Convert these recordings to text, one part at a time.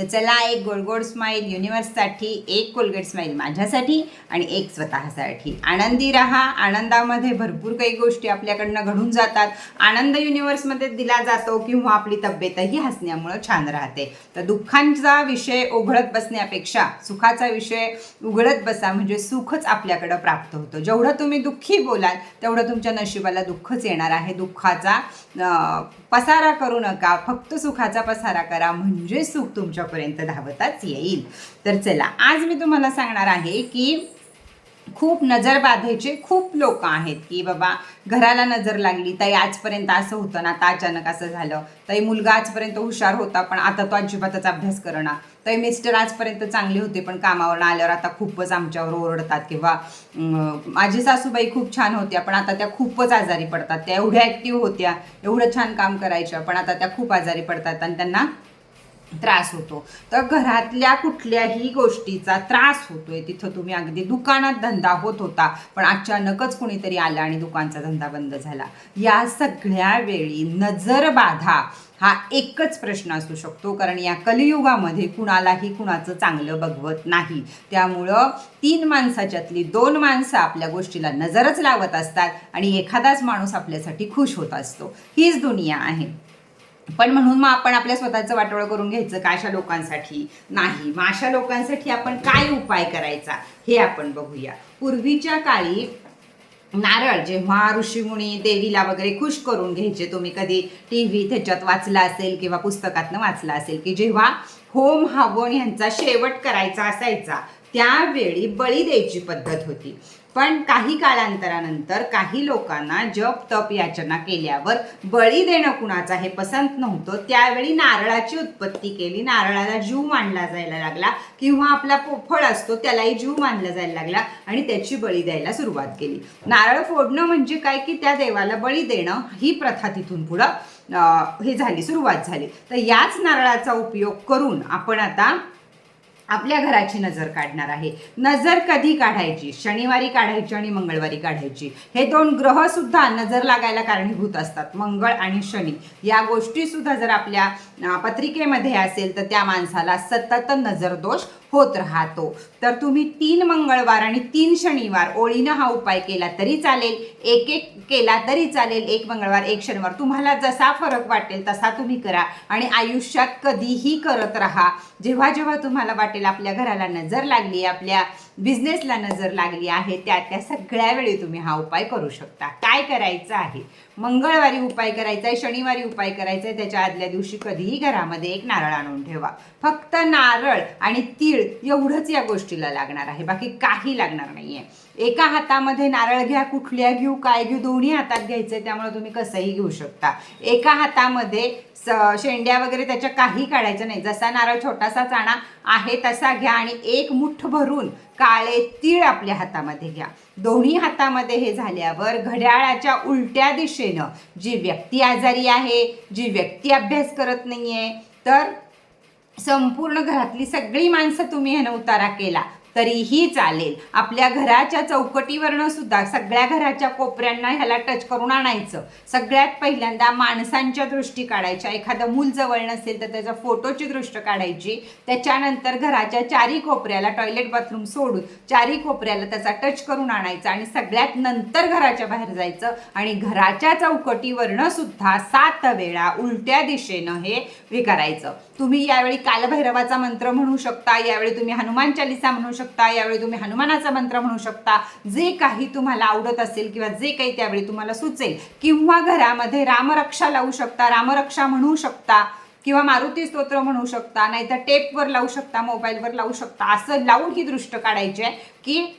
तर चला एक गोडगोड गोड स्माईल युनिवर्ससाठी एक कोलगेट स्माईल माझ्यासाठी आणि एक स्वतःसाठी. आनंदी राहा. आनंदामध्ये भरपूर काही गोष्टी आपल्याकडनं घडून जातात. आनंद युनिवर्समध्ये दिला जातो किंवा आपली तब्येतही हसण्यामुळं छान राहते. तर दुःखांचा विषय उघडत बसण्यापेक्षा सुखाचा विषय उघडत बसा म्हणजे सुखच आपल्याकडं प्राप्त होतं. जेवढं तुम्ही दुःखी बोलाल तेवढं तुमच्या नशिबाला दुःखच येणार आहे. दुःखाचा पसारा करू नका. फक्त सुखाचा पसारा करा. म्हणजे सुख तुमच्यापर्यंत धावताच येईल. तर चला आज मी तुम्हाला सांगणार आहे की खूप नजर बाधायचे खूप लोक आहेत की बाबा घराला नजर लागली ताई आजपर्यंत असं होतं ना आता अचानक असं झालं. ताई मुलगा आजपर्यंत हुशार होता पण आता तो अजिबातच अभ्यास करणार ताई मिस्टर आजपर्यंत चांगले होते पण कामावरून आल्यावर आता खूपच आमच्यावर ओरडतात किंवा माझी सासूबाई खूप छान होत्या पण आता त्या खूपच आजारी पडतात. त्या एवढ्या ॲक्टिव्ह होत्या एवढं छान काम करायच्या पण आता त्या खूप आजारी पडतात. आणि त्यांना त्रास होतो. तर घरातल्या कुठल्याही गोष्टीचा त्रास होतोय. तिथं तुम्ही अगदी दुकानात धंदा होत होता पण अचानकच कुणीतरी आलं आणि दुकानचा धंदा बंद झाला. या सगळ्या वेळी नजर बाधा हा एकच प्रश्न असू शकतो कारण या कलियुगामध्ये कुणालाही कुणाचं चांगलं बघवत नाही. त्यामुळं तीन माणसाच्यातली दोन माणसं आपल्या गोष्टीला नजरच लावत असतात आणि एखादाच माणूस आपल्यासाठी खुश होत असतो. हीच दुनिया आहे. पण म्हणून मग आपण आपल्या स्वतःचं वाटोळं करून घ्यायचं का अशा लोकांसाठी? नाही. मग अशा लोकांसाठी आपण काय उपाय करायचा? हे आपण बघूया. पूर्वीच्या काळी नारळ जेव्हा ऋषीमुनी देवीला वगैरे खुश करून घ्यायचे तुम्ही कधी टी व्ही त्याच्यात वाचला असेल किंवा पुस्तकातनं वाचला असेल की जेव्हा होम हवन यांचा शेवट करायचा असायचा त्यावेळी बळी द्यायची पद्धत होती. पण काही काळांतरानंतर काही लोकांना जप तप याचना केल्यावर बळी देणं कुणाचा हे पसंत नव्हतं. त्यावेळी नारळाची उत्पत्ती केली. नारळाला जीव मानला जायला लागला. किंवा आपला पोफळ असतो त्यालाही जीव मानला जायला लागला आणि त्याची बळी द्यायला सुरुवात केली. नारळ फोडणं म्हणजे काय? की त्या देवाला बळी देणं ही प्रथा तिथून पुढं हे झाली सुरुवात झाली. तर याच नारळाचा उपयोग करून आपण आता आपल्या घराची नजर काढणार आहे. नजर कधी काढायची? शनिवारी काढायची आणि मंगळवारी काढायची. हे दोन ग्रह सुद्धा नजर लागायला कारणीभूत असतात. मंगळ आणि शनी. या गोष्टी सुद्धा जर आपल्या पत्रिकेमध्ये असेल तर त्या माणसाला सतत नजर दोष होत राहतो. तर तुम्ही तीन मंगळवार आणि तीन शनिवार ओळीनं हा उपाय केला तरी चालेल एक एक केला तरी चालेल एक मंगळवार एक शनिवार. तुम्हाला जसा फरक वाटेल तसा तुम्ही करा आणि आयुष्यात कधीही करत राहा. जेव्हा जेव्हा तुम्हाला वाटेल आपल्या घराला नजर लागली आपल्या बिझनेसला नजर लागली आहे त्या त्या सगळ्या वेळी तुम्ही हा उपाय करू शकता. काय करायचं आहे? मंगळवारी उपाय करायचा आहे शनिवारी उपाय करायचा आहे त्याच्या आदल्या दिवशी कधीही घरामध्ये एक नारळ आणून ठेवा. फक्त नारळ आणि तीळ एवढंच या गोष्टीला लागणार आहे. बाकी काही लागणार नाहीये. एका हातामध्ये नारळ घ्या कुठल्या घेऊ काय घेऊ दोन्ही हातात घ्यायचे त्यामुळे तुम्ही कसंही घेऊ शकता. एका हातामध्ये स शेंड्या वगैरे त्याच्या काही काढायच्या नाही. जसा नारळ छोटासाच आणा आहे तसा घ्या आणि एक मुठ भरून काळे तीळ आपल्या हातामध्ये घ्या. दोन्ही हातामध्ये हे झाल्यावर घड्याळाच्या उलट्या दिशेनं जी व्यक्ती आजारी आहे जी व्यक्ती अभ्यास करत नाहीये तर संपूर्ण घरातली सगळी माणसं तुम्ही ह्यानं उतारा केला. तरीही चालेल. आपल्या घराच्या चौकटीवरनं सुद्धा सगळ्या घराच्या कोपऱ्यांना ह्याला टच करून आणायचं. सगळ्यात पहिल्यांदा माणसांच्या दृष्टी काढायच्या. एखादं मूल जवळ नसेल तर त्याच्या फोटोची दृष्ट काढायची. त्याच्यानंतर घराच्या चारी कोपऱ्याला टॉयलेट बाथरूम सोडून चारी कोपऱ्याला त्याचा टच करून आणायचा आणि सगळ्यात नंतर घराच्या बाहेर जायचं. आणि घराच्या चौकटीवरनं सुद्धा सात वेळा उलट्या दिशेनं हे हे करायचं. तुम्ही यावेळी कालभैरवाचा मंत्र म्हणू शकता यावेळी तुम्ही हनुमान चालिसा म्हणू शकता यावेळी तुम्ही हनुमानाचा मंत्र म्हणू शकता. जे काही तुम्हाला आवडत असेल किंवा जे काही त्यावेळी तुम्हाला सुचेल किंवा घरामध्ये रामरक्षा लावू शकता रामरक्षा म्हणू शकता किंवा मारुती स्तोत्र म्हणू शकता नाहीतर टेपवर लावू शकता मोबाईलवर लावू शकता असं लावून ही दृष्ट काढायची आहे की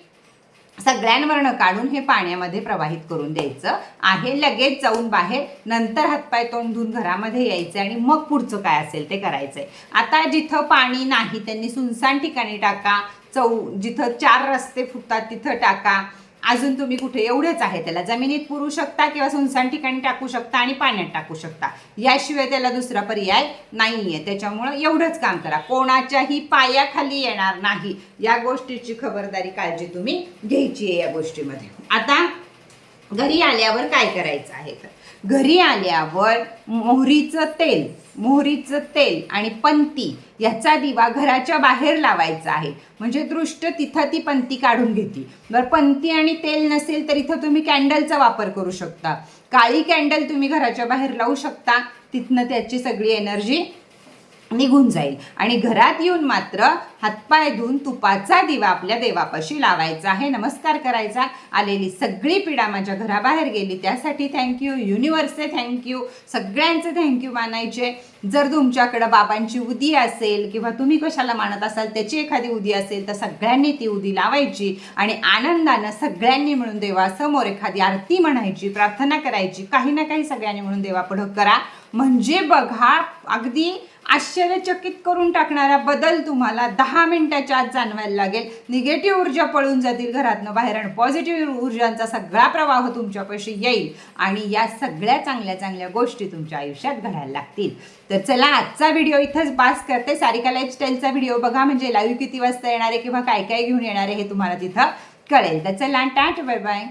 सगळ्यांवरनं काढून हे पाण्यामध्ये प्रवाहित करून द्यायचं आहे. लगेच जाऊन बाहेर नंतर हातपाय तोंड धुवून घरामध्ये यायचं आणि मग पुढचं काय असेल ते करायचंय. आता जिथं पाणी नाही त्यांनी सुनसान ठिकाणी टाका चौ जिथं चार रस्ते फुटतात तिथं टाका. अजून तुम्ही कुठे एवढेच आहे त्याला. जमिनीत पुरू शकता किंवा सुनसान ठिकाणी टाकू शकता आणि पाण्यात टाकू शकता. याशिवाय त्याला दुसरा पर्याय नाहीये. त्याच्यामुळं एवढंच काम करा. कोणाच्याही पायाखाली येणार नाही. या गोष्टीची खबरदारी काळजी तुम्ही घ्यायची आहे या गोष्टीमध्ये. आता घरी आल्यावर काय करायचं आहे तर? घरी आल्यावर मोहरीचं तेल मोहरीचं तेल आणि पंती याचा दिवा घराच्या बाहेर लावायचा आहे. म्हणजे दृष्ट तिथं ती पंती काढून घेते. बरं पंती आणि तेल नसेल तर इथं तुम्ही कॅन्डलचा वापर करू शकता. काळी कॅन्डल तुम्ही घराच्या बाहेर लावू शकता. तिथनं त्याची सगळी एनर्जी निघून जाईल. आणि घरात येऊन मात्र हातपाय धुवून तुपाचा दिवा आपल्या देवापाशी लावायचा आहे. नमस्कार करायचा. आलेली सगळी पिढा माझ्या घराबाहेर गेली. त्यासाठी थँक्यू युनिवर्सचे थँक्यू सगळ्यांचे थँक्यू मानायचे. जर तुमच्याकडं बाबांची उदी असेल किंवा तुम्ही कशाला मानत असाल त्याची एखादी उदी असेल तर सगळ्यांनी ती उदी लावायची आणि आनंदानं सगळ्यांनी मिळून देवासमोर एखादी आरती म्हणायची प्रार्थना करायची. काही ना काही सगळ्यांनी मिळून देवापुढं करा. म्हणजे बघा अगदी आश्चर्यचकित करून टाकणारा बदल तुम्हाला दहा मिनिटाच्या आत जाणवायला लागेल. निगेटिव्ह ऊर्जा पळून जातील घरातनं बाहेर आणि पॉझिटिव्ह ऊर्जांचा सगळा प्रवाह तुमच्यापाशी येईल आणि या सगळ्या चांगल्या चांगल्या गोष्टी तुमच्या आयुष्यात घडायला लागतील. तर चला आजचा व्हिडिओ इथंच पास करते. सारिका लाईफस्टाईलचा व्हिडिओ बघा म्हणजे लाईव्ह किती वाजता येणार आहे किंवा काय काय घेऊन येणार आहे हे तुम्हाला तिथं कळेल. तर चला टाट बाय बाय